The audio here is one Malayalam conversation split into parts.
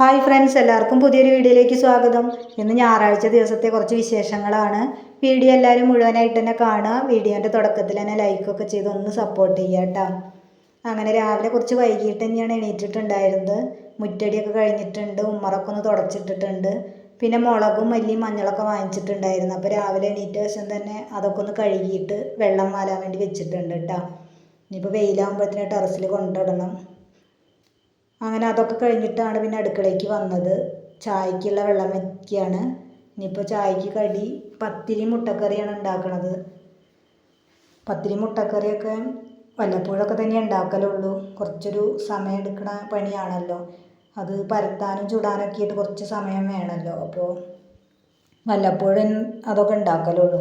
ഹായ് ഫ്രണ്ട്സ് എല്ലാവർക്കും പുതിയൊരു വീഡിയോയിലേക്ക് സ്വാഗതം. ഇന്ന് ഞായറാഴ്ച ദിവസത്തെ കുറച്ച് വിശേഷങ്ങളാണ്. വീഡിയോ എല്ലാവരും മുഴുവനായിട്ട് തന്നെ കാണുക. വീഡിയോന്റെ തുടക്കത്തിൽ തന്നെ ലൈക്കൊക്കെ ചെയ്ത് ഒന്ന് സപ്പോർട്ട് ചെയ്യുക കേട്ടോ അങ്ങനെ രാവിലെ കുറച്ച് വൈകിട്ട് തന്നെയാണ് എണീറ്റിട്ടുണ്ടായിരുന്നത്. മുറ്റടിയൊക്കെ കഴിഞ്ഞിട്ടുണ്ട് ഉമ്മറൊക്കെ ഒന്ന് തുടച്ചിട്ടിട്ടുണ്ട്. പിന്നെ മുളകും മല്ലിയും മഞ്ഞളൊക്കെ വാങ്ങിച്ചിട്ടുണ്ടായിരുന്നു. അപ്പോൾ രാവിലെ എണീറ്റ വശം തന്നെ അതൊക്കെ ഒന്ന് കഴുകിയിട്ട് വെള്ളം മാലാൻ വേണ്ടി വെച്ചിട്ടുണ്ട് കേട്ടോ ഇനിയിപ്പോൾ വെയിലാകുമ്പോഴത്തേന് ടെറസിൽ കൊണ്ടിടണം അങ്ങനെ അതൊക്കെ കഴിഞ്ഞിട്ടാണ് പിന്നെ അടുക്കളയ്ക്ക് വന്നത്. ചായക്കുള്ള വെള്ളം വയ്ക്കുകയാണ് ഇനിയിപ്പോൾ ചായക്ക് കടി പത്തിരി മുട്ടക്കറിയാണ് ഉണ്ടാക്കണത്. പത്തിരി മുട്ടക്കറിയൊക്കെ വല്ലപ്പോഴൊക്കെ തന്നെ ഉണ്ടാക്കലുള്ളൂ. കുറച്ചൊരു സമയം എടുക്കണ പണിയാണല്ലോ. അത് പരത്താനും ചൂടാനൊക്കെ ആയിട്ട് കുറച്ച് സമയം വേണമല്ലോ അപ്പോൾ വല്ലപ്പോഴും അതൊക്കെ ഉണ്ടാക്കലുള്ളൂ.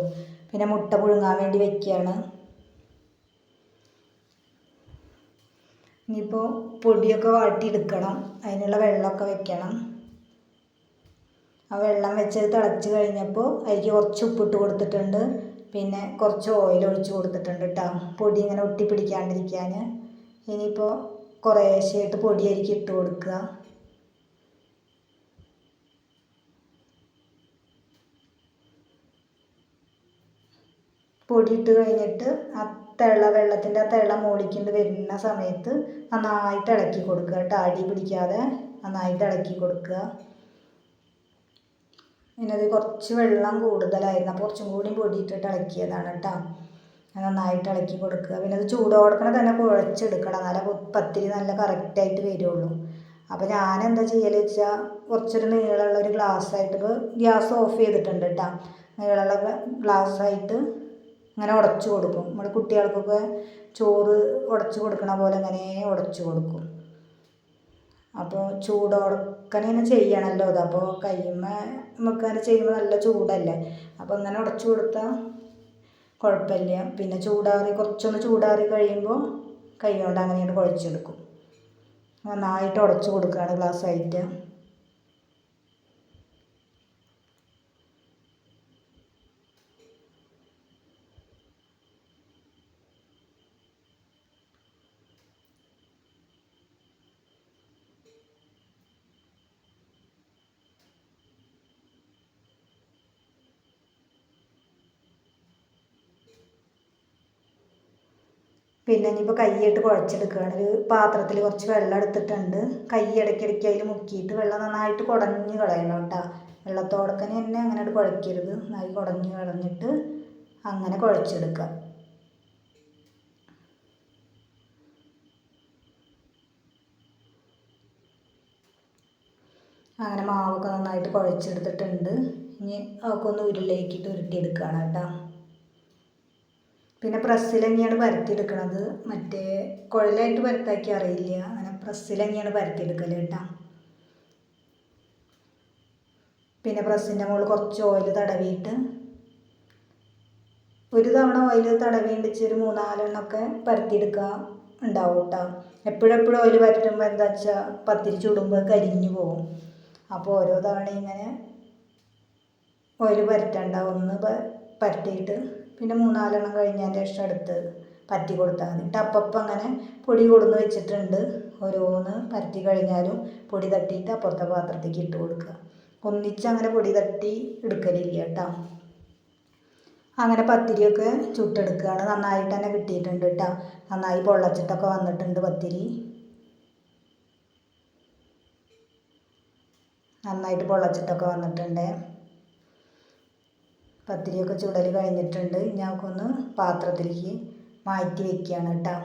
പിന്നെ മുട്ട പുഴുങ്ങാൻ വേണ്ടി വെക്കുകയാണ് ഇനിയിപ്പോൾ പൊടിയൊക്കെ വാട്ടിയെടുക്കണം. അതിനുള്ള വെള്ളമൊക്കെ വെക്കണം. ആ വെള്ളം വെച്ചത് തിളച്ച് കഴിഞ്ഞപ്പോൾ അതിലേക്ക് കുറച്ച് ഉപ്പിട്ട് കൊടുത്തിട്ടുണ്ട്. പിന്നെ കുറച്ച് ഓയിൽ ഒഴിച്ച് കൊടുത്തിട്ടുണ്ട് കേട്ടോ പൊടി ഇങ്ങനെ ഒട്ടി പിടിക്കാണ്ടിരിക്കാൻ ഇനിയിപ്പോൾ കുറേശ്ശായിട്ട് പൊടി അരിക്ക് ഇട്ട് കൊടുക്കുക. പൊടി ഇട്ട് കഴിഞ്ഞിട്ട് ആ തിള വെള്ളത്തിന്റെ തിള മോളിക്കൊണ്ട് വരുന്ന സമയത്ത് നന്നായിട്ട് ഇളക്കി കൊടുക്കുക കേട്ടോ. അടി പിടിക്കാതെ നന്നായിട്ട് ഇളക്കി കൊടുക്കുക. പിന്നെ അത് കുറച്ച് വെള്ളം കൂടുതലായിരുന്നു. അപ്പോൾ കുറച്ചും കൂടി പൊടിയിട്ടിട്ട് ഇളക്കിയതാണ് കേട്ടോ. നന്നായിട്ട് ഇളക്കി കൊടുക്കുക. പിന്നെ അത് ചൂടോടക്കണ തന്നെ കുഴച്ചെടുക്കണം. നല്ല പത്തിരി നല്ല കറക്റ്റായിട്ട് വരുള്ളൂ. അപ്പോൾ ഞാൻ എന്താ ചെയ്യൽ വെച്ചാൽ കുറച്ചൊരു നീളമുള്ള ഒരു ഗ്ലാസ് ആയിട്ട് ഇപ്പോൾ ഗ്യാസ് ഓഫ് ചെയ്തിട്ടുണ്ട് കേട്ടോ. നീളമുള്ള ഗ്ലാസ് അങ്ങനെ ഉടച്ചു കൊടുക്കും. നമ്മൾ കുട്ടികൾക്കൊക്കെ ചോറ് ഉടച്ചു കൊടുക്കണ പോലെ അങ്ങനെ ഉടച്ചു കൊടുക്കും. അപ്പോൾ ചൂടോടക്കനെ ചെയ്യണമല്ലോ അത് അപ്പോൾ നമുക്ക് അങ്ങനെ ചെയ്യുമ്പോൾ നല്ല ചൂടല്ലേ? അപ്പോൾ അങ്ങനെ ഉടച്ചു കൊടുത്താൽ കുഴപ്പമില്ല. പിന്നെ ചൂടാറി കുറച്ചൊന്ന് ചൂടാറി കഴിയുമ്പോൾ കൈ കൊണ്ട് അങ്ങനെയാണ് കുഴച്ചെടുക്കും. നന്നായിട്ട് ഉടച്ചു കൊടുക്കുകയാണ് ഗ്ലാസ് ആയിട്ട്. പിന്നെ ഇനിയിപ്പോൾ കൈയിട്ട് കുഴച്ചെടുക്കുകയാണ്. ഒരു പാത്രത്തിൽ കുറച്ച് വെള്ളം എടുത്തിട്ടുണ്ട്. കൈ ഇടയ്ക്കിടയ്ക്ക് അതിൽ മുക്കിയിട്ട് വെള്ളം നന്നായിട്ട് കുടഞ്ഞ് കളയണം കേട്ടോ. വെള്ളത്തോടക്കനെ തന്നെ അങ്ങനെ കുഴക്കരുത്. നന്നായി കുടഞ്ഞ് കളഞ്ഞിട്ട് അങ്ങനെ കുഴച്ചെടുക്കുക. അങ്ങനെ മാവൊക്കെ നന്നായിട്ട് കുഴച്ചെടുത്തിട്ടുണ്ട്. ഇനി അതൊക്കെ ഒന്ന് ഉരുളേക്കിട്ട് ഉരുട്ടിയെടുക്കുകയാണ് കേട്ടോ. പിന്നെ പ്രസ്സിൽ തന്നെയാണ് പരത്തിയെടുക്കണത്? മറ്റേ കുഴലായിട്ട് പരത്താക്കി അറിയില്ല. അങ്ങനെ പ്രസ്സിൽ തന്നെയാണ് പരത്തിയെടുക്കൽ കേട്ടോ? പിന്നെ പ്രസ്സിന്റെ മുകളിൽ കുറച്ച് ഓയിൽ തടവിയിട്ട് ഒരു തവണ ഓയിൽ തടവിണ്ടിച്ച് ഒരു മൂന്നാലെണ്ണമൊക്കെ പരത്തിയെടുക്കുക ഉണ്ടാവും കേട്ടോ. എപ്പോഴെപ്പോഴും ഓയിൽ പരത്തുമ്പോൾ എന്താ വെച്ചാൽ പത്തിരി ചുടുമ്പോൾ കരിഞ്ഞു പോകും. അപ്പോൾ ഓരോ തവണ ഇങ്ങനെ ഓയിൽ പരത്തണ്ട ഒന്ന് പരത്തിയിട്ട് പിന്നെ മൂന്നാലെണ്ണം കഴിഞ്ഞതിന്റെ ശേഷം എടുത്ത് പറ്റി കൊടുത്താൽ മതി. എന്നിട്ട് അപ്പം അങ്ങനെ പൊടി കൊടുന്ന് വെച്ചിട്ടുണ്ട്. ഓരോന്ന് പരത്തി കഴിഞ്ഞാലും പൊടി തട്ടിയിട്ട് അപ്പുറത്തെ പാത്രത്തേക്ക് ഇട്ട് കൊടുക്കുക. ഒന്നിച്ച് അങ്ങനെ പൊടി തട്ടി എടുക്കലില്ല കേട്ടോ. അങ്ങനെ പത്തിരിയൊക്കെ ചുട്ടെടുക്കുകയാണ്. നന്നായിട്ട് തന്നെ കിട്ടിയിട്ടുണ്ട് കേട്ടോ. നന്നായി പൊള്ളച്ചിട്ടൊക്കെ വന്നിട്ടുണ്ട് പത്തിരി. നന്നായിട്ട് പൊള്ളച്ചിട്ടൊക്കെ വന്നിട്ടുണ്ട്. പത്തിരിയൊക്കെ ചുടൽ കഴിഞ്ഞിട്ടുണ്ട്. ഇനി നമുക്കൊന്ന് പാത്രത്തിലേക്ക് മാറ്റി വെക്കുകയാണ് കേട്ടോ.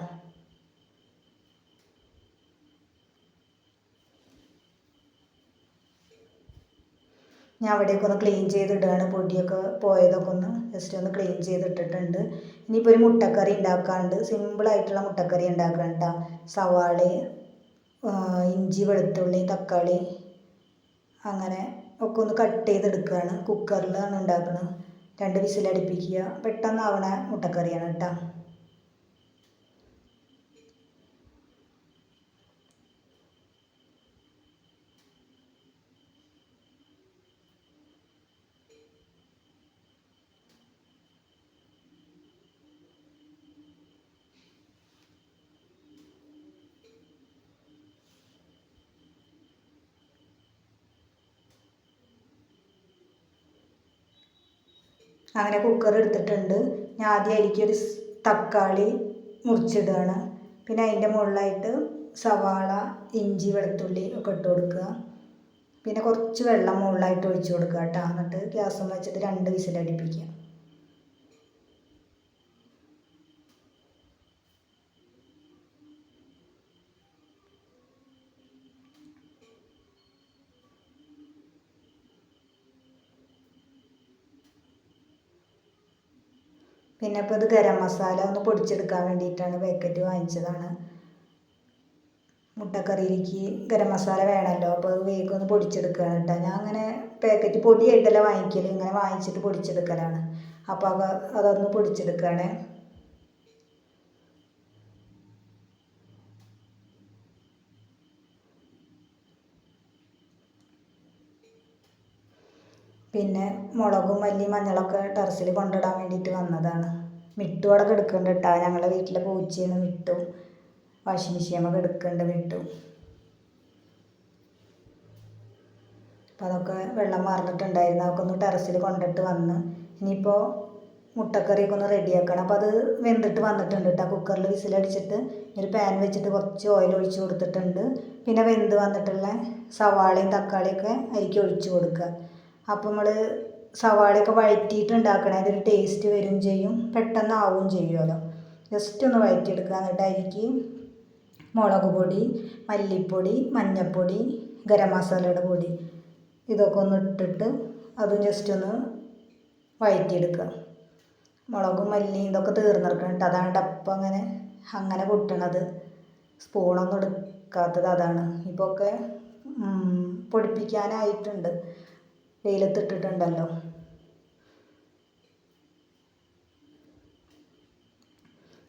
ഞാൻ അവിടെയൊക്കെ ഒന്ന് ക്ലീൻ ചെയ്തിടുകയാണ് പൊടിയൊക്കെ പോയതൊക്കെ ഒന്ന് ജസ്റ്റ് ഒന്ന് ക്ലീൻ ചെയ്തിട്ടിട്ടുണ്ട്. ഇനിയിപ്പോൾ ഒരു മുട്ടക്കറി ഉണ്ടാക്കാറുണ്ട് സിമ്പിളായിട്ടുള്ള മുട്ടക്കറി ഉണ്ടാക്കണം കേട്ടോ. സവാള ഇഞ്ചി വെളുത്തുള്ളി തക്കാളി അങ്ങനെ ഒക്കെ ഒന്ന് കട്ട് ചെയ്തെടുക്കുകയാണ് കുക്കറിലാണ് ഉണ്ടാക്കുന്നത് രണ്ട് വിസിലടുപ്പിക്കുക. പെട്ടെന്നാവണ മുട്ടക്കറിയാണ് കേട്ടോ അങ്ങനെ കുക്കർ എടുത്തിട്ടുണ്ട്. ഞാൻ ആദ്യം ഒരു തക്കാളി മുറിച്ചിടുകയാണ്. പിന്നെ അതിന്റെ മുകളിലായിട്ട് സവാള ഇഞ്ചി വെളുത്തുള്ളി ഒക്കെ ഇട്ട് കൊടുക്കുക. പിന്നെ കുറച്ച് വെള്ളം മുകളിലായിട്ട് ഒഴിച്ച് കൊടുക്കുക കേട്ടോ. എന്നിട്ട് ഗ്യാസും വെച്ചിട്ട് രണ്ട് വിസിലടിപ്പിക്കുക. പിന്നെ ഇപ്പോൾ ഇത് ഗരം മസാല ഒന്ന് പൊടിച്ചെടുക്കാൻ വേണ്ടിയിട്ടാണ് പാക്കറ്റ് വാങ്ങിച്ചതാണ്. മുട്ടക്കറിയിലേക്ക് ഗരം മസാല വേണമല്ലോ അപ്പോൾ അത് വേഗം ഒന്ന് പൊടിച്ചെടുക്കുകയാണ് കേട്ടോ. ഞാൻ അങ്ങനെ പാക്കറ്റ് പൊടിയായിട്ടല്ല വാങ്ങിക്കൽ ഇങ്ങനെ വാങ്ങിച്ചിട്ട് പൊടിച്ചെടുക്കലാണ്. അപ്പോൾ അത് അതൊന്ന് പൊടിച്ചെടുക്കുകയാണ്. പിന്നെ മുളകും മല്ലിയും മഞ്ഞളൊക്കെ ടെറസിൽ കൊണ്ടിടാൻ വേണ്ടിയിട്ട് വന്നതാണ്. മിട്ടു അവിടെ കിടക്കുന്നുണ്ട് കേട്ടോ. ഞങ്ങളുടെ വീട്ടിലെ പൂച്ചയാണ് മിട്ടു. വാഷിംഗ് മെഷീനൊക്കെ എടുക്കുന്നുണ്ട് മിട്ടു. അപ്പോൾ അതൊക്കെ വെള്ളം മാറിയിട്ടുണ്ടായിരുന്നു അതൊക്കെ ഒന്ന് ടെറസിൽ കൊണ്ടിട്ട് വന്ന്. ഇനിയിപ്പോൾ മുട്ടക്കറിയൊക്കെ ഒന്ന് റെഡിയാക്കണം അപ്പോൾ അത് വെന്തിട്ട് വന്നിട്ടുണ്ട് കേട്ടോ. കുക്കറിൽ വിസിലടിച്ചിട്ട് ഒരു പാൻ വെച്ചിട്ട് കുറച്ച് ഓയിൽ ഒഴിച്ച് കൊടുത്തിട്ടുണ്ട്. പിന്നെ വെന്ത് വന്നിട്ടുള്ള സവാളയും തക്കാളിയൊക്കെ അതിലേക്ക് ഒഴിച്ച് കൊടുക്കുക. അപ്പോൾ നമ്മൾ സവാളയൊക്കെ വഴറ്റിയിട്ട് അതൊരു ടേസ്റ്റ് വരും ചെയ്യും. പെട്ടെന്ന് ആവുകയും ചെയ്യുമല്ലോ ജസ്റ്റ് ഒന്ന് വഴറ്റിയെടുക്കുക. എന്നിട്ട് അതിലേക്ക് മുളക് പൊടി മല്ലിപ്പൊടി മഞ്ഞൾപ്പൊടി ഗരം മസാലയുടെ പൊടി ഇതൊക്കെ ഒന്ന് ഇട്ടിട്ട് അതും ജസ്റ്റ് ഒന്ന് വഴറ്റിയെടുക്കുക. മുളകും മല്ലിയും ഇതൊക്കെ തീർന്നെടുക്കണം കേട്ടോ. അതാണ് ഡപ്പ അങ്ങനെ അങ്ങനെ പൊട്ടണത്. സ്പൂണൊന്നും എടുക്കാത്തത് അതാണ്. ഇപ്പോൾ ഒക്കെ പൊടിപ്പിക്കാനായിട്ടുണ്ട്. വെയിലത്തിട്ടിട്ടുണ്ടല്ലോ.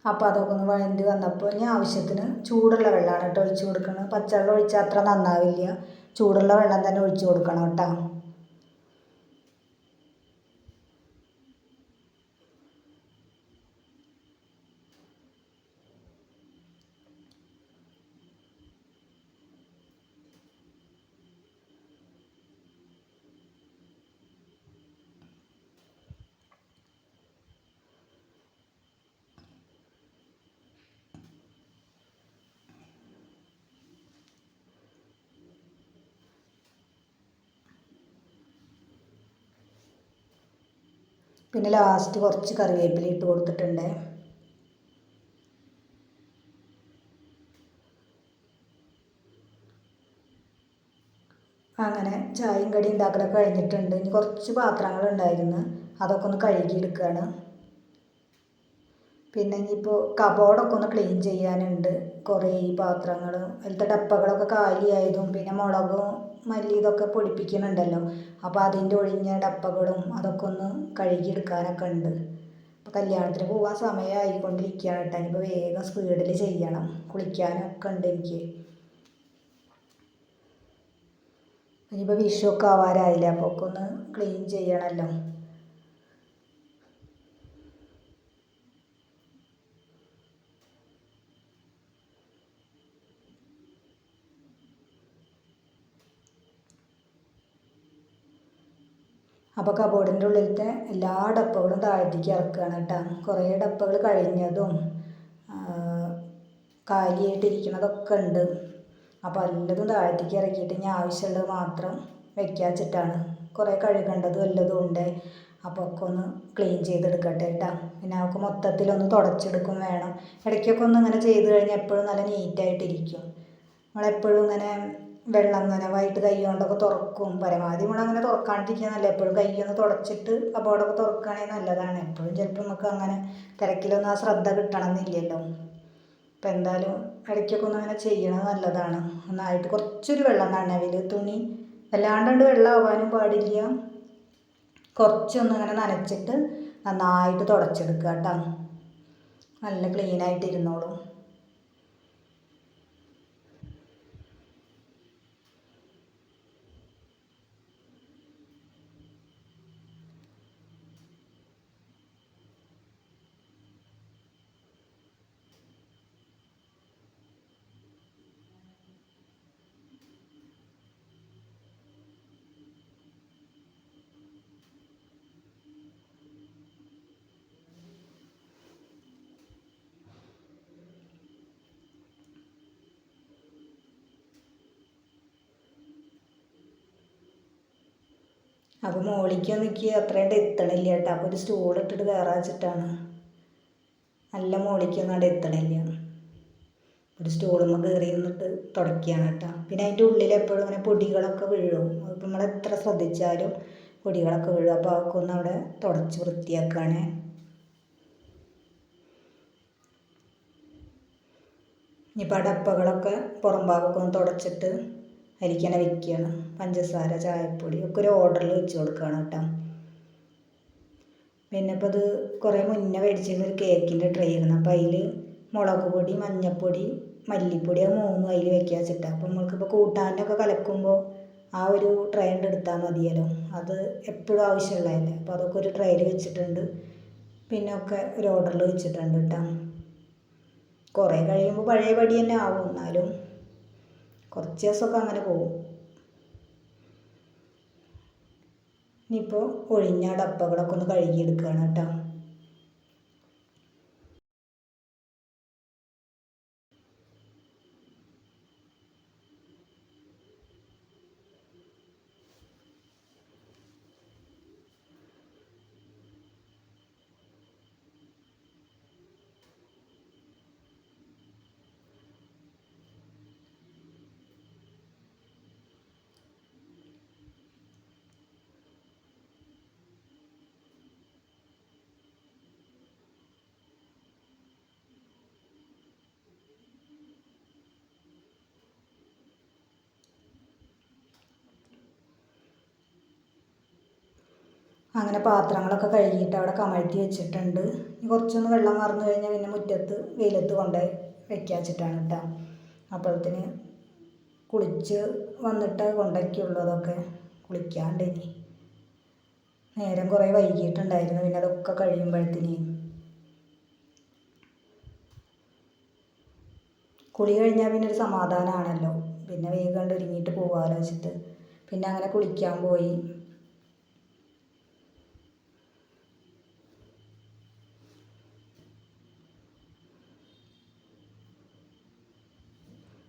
അപ്പോൾ അതൊക്കെ ഒന്ന് വഴണ്ടി വന്നപ്പോൾ ഇനി ആവശ്യത്തിന് ചൂടുള്ള വെള്ളമാണ് കേട്ടോ ഒഴിച്ച് കൊടുക്കുന്നത് പച്ചവെള്ളം ഒഴിച്ചാൽ അത്ര നന്നാവില്ല. ചൂടുള്ള വെള്ളം തന്നെ ഒഴിച്ച് കൊടുക്കണം കേട്ടോ. പിന്നെ ലാസ്റ്റ് കുറച്ച് കറിവേപ്പില ഇട്ട് കൊടുത്തിട്ടുണ്ട്. അങ്ങനെ ചായയും കടി ഉണ്ടാക്കലൊക്കെ കഴിഞ്ഞിട്ടുണ്ട്. ഇനി കുറച്ച് പാത്രങ്ങൾ ഉണ്ടായിരുന്നു. അതൊക്കെ ഒന്ന് കഴുകിയെടുക്കുകയാണ് പിന്നെ ഇനിയിപ്പോൾ കബോർഡൊക്കെ ഒന്ന് ക്ലീൻ ചെയ്യാനുണ്ട്. കുറേ പാത്രങ്ങൾ അതിലത്തെ ഡപ്പകളൊക്കെ കാലിയായതും പിന്നെ മുളകും മല്ലി ഇതൊക്കെ പൊടിപ്പിക്കുന്നുണ്ടല്ലോ. അപ്പോൾ അതിന്റെ ഒഴിഞ്ഞ ഡപ്പകളും അതൊക്കെ ഒന്ന് കഴുകിയെടുക്കാനൊക്കെ ഉണ്ട്. അപ്പോൾ കല്യാണത്തിന് പോകാൻ സമയമായിക്കൊണ്ടിരിക്കുകയാണ് കേട്ടോ. ഇനിയിപ്പോൾ വേഗം സ്പീഡിൽ ചെയ്യണം. കുളിക്കാനൊക്കെ ഉണ്ട് എനിക്ക്. ഇനിയിപ്പോൾ വിഷുവൊക്കെ ആവാറായില്ലേ? അപ്പോൾ ഒക്കെ ഒന്ന് ക്ലീൻ ചെയ്യണമല്ലോ. അപ്പോൾ കബോർഡിന്റെ ഉള്ളിലത്തെ എല്ലാ ഡപ്പകളും താഴത്തേക്ക് ഇറക്കുകയാണ് കേട്ടോ. കുറേ ഡപ്പകൾ കഴിഞ്ഞതും കാലിയായിട്ടിരിക്കുന്നതൊക്കെ ഉണ്ട്. അപ്പോൾ എല്ലതും താഴത്തേക്ക് ഇറക്കിയിട്ട് ഇനി ആവശ്യമുള്ളത് മാത്രം വെക്കാച്ചിട്ടാണ്. കുറേ കഴുകേണ്ടതും എല്ലതും ഉണ്ട്. അപ്പോൾ ഒക്കെ ഒന്ന് ക്ലീൻ ചെയ്തെടുക്കട്ടെ കേട്ടോ. പിന്നെ അവൾക്ക് മൊത്തത്തിലൊന്ന് തുടച്ചെടുക്കും വേണം. ഇടയ്ക്കൊക്കെ ഒന്ന് ഇങ്ങനെ ചെയ്ത് കഴിഞ്ഞാൽ എപ്പോഴും നല്ല നീറ്റായിട്ടിരിക്കും നമ്മളെപ്പോഴും ഇങ്ങനെ വെള്ളം നനവായിട്ട് കൈ കൊണ്ടൊക്കെ തുറക്കും. പരമാവധി നമ്മളങ്ങനെ തുറക്കാണ്ടിരിക്കുക എപ്പോഴും കൈ ഒന്ന് തുടച്ചിട്ട് കബോർഡൊക്കെ തുറക്കുകയാണെങ്കിൽ നല്ലതാണ്. എപ്പോഴും ചിലപ്പോൾ നമുക്ക് അങ്ങനെ തിരക്കിലൊന്നും ആ ശ്രദ്ധ കിട്ടണമെന്നില്ലല്ലോ. അപ്പം എന്തായാലും ഇടയ്ക്കൊക്കെ ഒന്ന് അങ്ങനെ ചെയ്യണത് നല്ലതാണ്. ഒന്നായിട്ട് കുറച്ചൊരു വെള്ളം നനവിൽ തുണി വല്ലാണ്ട് വെള്ളമാവാനും പാടില്ല. കുറച്ചൊന്ന് അങ്ങനെ നനച്ചിട്ട് നന്നായിട്ട് തുടച്ചെടുക്കുക കേട്ടോ. നല്ല ക്ലീനായിട്ട് ഇരുന്നോളും. അപ്പോൾ മോളിക്ക് നിൽക്കി അത്രയും എത്തണില്ല കേട്ടോ. അപ്പോൾ ഒരു സ്റ്റൂൾ ഇട്ടിട്ട് കയറാ വെച്ചിട്ടാണ്. നല്ല മോളിക്കൊന്നും അവിടെ എത്തണില്ല. ഒരു സ്റ്റൂളുമ്മ കയറി നിന്നിട്ട് തുടക്കുകയാണ് കേട്ടോ. പിന്നെ അതിന്റെ ഉള്ളിൽ എപ്പോഴും ഇങ്ങനെ പൊടികളൊക്കെ വീഴും. അപ്പോൾ നമ്മൾ എത്ര ശ്രദ്ധിച്ചാലും പൊടികളൊക്കെ വീഴും. അപ്പോൾ അതൊക്കെ ഒന്ന് അവിടെ തുടച്ച് വൃത്തിയാക്കുകയാണ് ഇനിയിപ്പോൾ ആ ഡപ്പകളൊക്കെ പുറം ഭാഗമൊക്കെ ഒന്ന് തുടച്ചിട്ട് അതിലേക്കന്നെ വെക്കുകയാണ് പഞ്ചസാര ചായപ്പൊടി ഒക്കെ ഒരു ഓർഡറിൽ വെച്ച് കൊടുക്കുകയാണ് കേട്ടോ. പിന്നെ ഇപ്പോൾ ഇത് കുറേ മുന്നേ മേടിച്ചിരുന്ന ഒരു കേക്കിന്റെ ട്രൈ ആയിരുന്നു. അപ്പോൾ അതിൽ മുളക് പൊടി മഞ്ഞൾപ്പൊടി മല്ലിപ്പൊടി അത് മൂന്നും അതിൽ വെക്കുക വെച്ചിട്ടാണ് അപ്പോൾ നമ്മൾക്കിപ്പോൾ കൂട്ടാനൊക്കെ കലക്കുമ്പോൾ ആ ഒരു ട്രേ എടുത്താൽ മതിയല്ലോ. അത് എപ്പോഴും ആവശ്യമുള്ളതല്ലേ. അപ്പോൾ അതൊക്കെ ഒരു ട്രേയിൽ വെച്ചിട്ടുണ്ട്. പിന്നെ ഒക്കെ ഒരു ഓർഡറിൽ വെച്ചിട്ടുണ്ട് കേട്ടോ. കുറേ കഴിയുമ്പോൾ പഴയ പടി തന്നെ ആവും എന്നാലും. കുറച്ച് ദിവസമൊക്കെ അങ്ങനെ പോകും. ഇനിയിപ്പോൾ ഒഴിഞ്ഞ ഡപ്പകളൊക്കെ ഒന്ന് കഴുകിയെടുക്കുകയാണ് കേട്ടോ. അങ്ങനെ പാത്രങ്ങളൊക്കെ കഴുകിയിട്ട് അവിടെ കമഴ്ത്തി വെച്ചിട്ടുണ്ട്. കുറച്ചൊന്ന് വെള്ളം മറന്നു കഴിഞ്ഞാൽ പിന്നെ മുറ്റത്ത് വെയിലത്ത് കൊണ്ടുപോയി വെക്കുക വെച്ചിട്ടാണ് കേട്ടോ അപ്പോഴത്തേന് കുളിച്ച് വന്നിട്ട് കൊണ്ടൊക്കെയുള്ളൂ അതൊക്കെ. കുളിക്കാണ്ട് ഇനി. നേരം കുറേ വൈകിട്ടുണ്ടായിരുന്നു പിന്നെ അതൊക്കെ കഴിയുമ്പോഴത്തേന് കുളി കഴിഞ്ഞാൽ പിന്നെ ഒരു സമാധാനമാണല്ലോ പിന്നെ വേഗം കണ്ട് ഒരുങ്ങിയിട്ട് പോകാമല്ലോ വെച്ചിട്ട് പിന്നെ അങ്ങനെ കുളിക്കാൻ പോയി.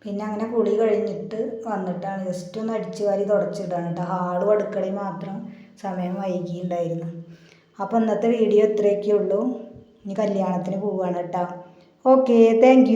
പിന്നെ അങ്ങനെ കുളി കഴിഞ്ഞിട്ട് വന്നിട്ടാണ്. ജസ്റ്റ് ഒന്ന് അടിച്ചു വാരി തുടച്ചിടാണ് കേട്ടോ ഹാളും അടുക്കളയും മാത്രം സമയം വൈകിയിട്ടുണ്ടായിരുന്നു അപ്പോൾ ഇന്നത്തെ വീഡിയോ ഇത്രയൊക്കെ ഉള്ളൂ ഇനി കല്യാണത്തിന് പോവുകയാണ് കേട്ടോ ഓക്കെ താങ്ക്